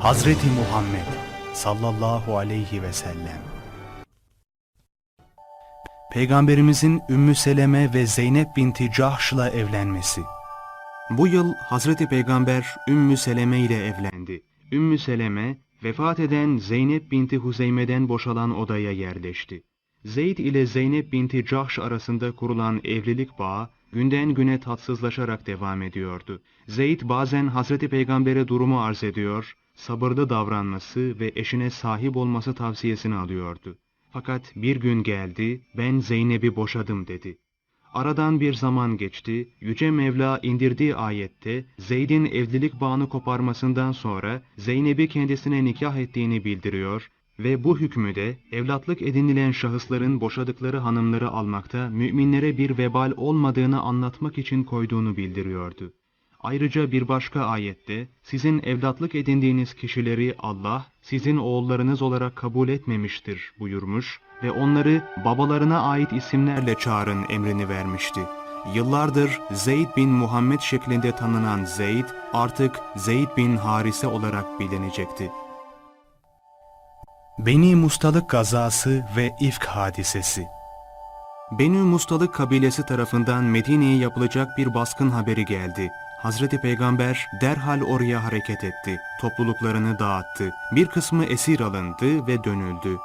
Hazreti Muhammed sallallahu aleyhi ve sellem. Peygamberimizin Ümmü Seleme ve Zeynep binti Cahş'la evlenmesi. Bu yıl Hazreti Peygamber Ümmü Seleme ile evlendi. Ümmü Seleme, vefat eden Zeynep binti Huzeyme'den boşalan odaya yerleşti. Zeyd ile Zeynep binti Cahş arasında kurulan evlilik bağı günden güne tatsızlaşarak devam ediyordu. Zeyd bazen Hazreti Peygamber'e durumu arz ediyor, sabırlı davranması ve eşine sahip olması tavsiyesini alıyordu. Fakat bir gün geldi, ben Zeynep'i boşadım dedi. Aradan bir zaman geçti, Yüce Mevla indirdiği ayette Zeyd'in evlilik bağını koparmasından sonra Zeynep'i kendisine nikah ettiğini bildiriyor ve bu hükmü de evlatlık edinilen şahısların boşadıkları hanımları almakta müminlere bir vebal olmadığını anlatmak için koyduğunu bildiriyordu. Ayrıca bir başka ayette sizin evlatlık edindiğiniz kişileri Allah sizin oğullarınız olarak kabul etmemiştir buyurmuş ve onları babalarına ait isimlerle çağırın emrini vermişti. Yıllardır Zeyd bin Muhammed şeklinde tanınan Zeyd artık Zeyd bin Harise olarak bilinecekti. Beni Mustalık gazası ve ifk hadisesi Beni Mustalık kabilesi tarafından Medine'ye yapılacak bir baskın haberi geldi. Hazreti Peygamber derhal oraya hareket etti. Topluluklarını dağıttı. Bir kısmı esir alındı ve dönüldü.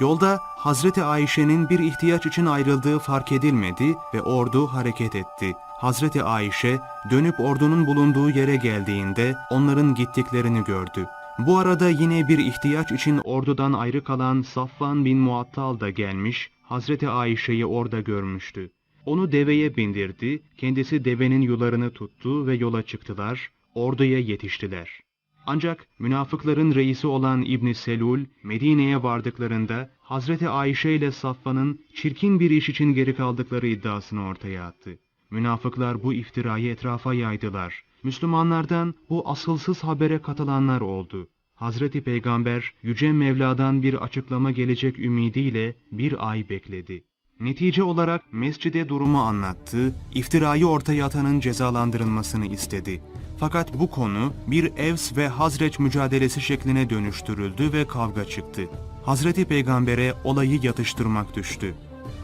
Yolda Hazreti Ayşe'nin bir ihtiyaç için ayrıldığı fark edilmedi ve ordu hareket etti. Hazreti Ayşe dönüp ordunun bulunduğu yere geldiğinde onların gittiklerini gördü. Bu arada yine bir ihtiyaç için ordudan ayrı kalan Safvan bin Muattal da gelmiş, Hazreti Ayşe'yi orada görmüştü. Onu deveye bindirdi, kendisi devenin yularını tuttu ve yola çıktılar, orduya yetiştiler. Ancak münafıkların reisi olan İbn Selul, Medine'ye vardıklarında Hazreti Ayşe ile Safvan'ın çirkin bir iş için geri kaldıkları iddiasını ortaya attı. Münafıklar bu iftirayı etrafa yaydılar. Müslümanlardan bu asılsız habere katılanlar oldu. Hazreti Peygamber Yüce Mevla'dan bir açıklama gelecek ümidiyle bir ay bekledi. Netice olarak mescide durumu anlattı, iftirayı ortaya atanın cezalandırılmasını istedi. Fakat bu konu bir Evs ve Hazreç mücadelesi şekline dönüştürüldü ve kavga çıktı. Hazreti Peygamber'e olayı yatıştırmak düştü.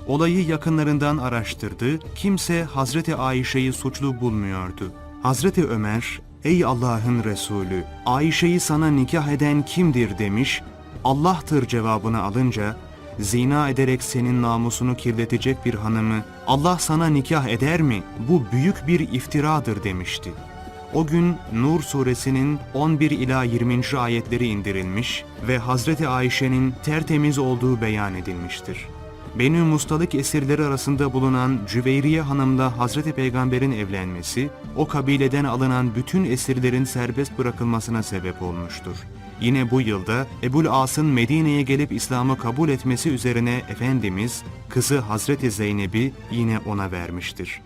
Olayı yakınlarından araştırdı, kimse Hazreti Ayşe'yi suçlu bulmuyordu. Hazreti Ömer, ''Ey Allah'ın Resulü, Ayşe'yi sana nikah eden kimdir?'' demiş, ''Allah'tır'' cevabını alınca, zina ederek senin namusunu kirletecek bir hanımı Allah sana nikah eder mi? Bu büyük bir iftiradır demişti. O gün Nur suresinin 11 ila 20. ayetleri indirilmiş ve Hazreti Ayşe'nin tertemiz olduğu beyan edilmiştir. Benü Mustalık esirleri arasında bulunan Cüveyriye Hanım'la Hazreti Peygamber'in evlenmesi, o kabileden alınan bütün esirlerin serbest bırakılmasına sebep olmuştur. Yine bu yılda Ebul As'ın Medine'ye gelip İslam'ı kabul etmesi üzerine Efendimiz, kızı Hazreti Zeynep'i yine ona vermiştir.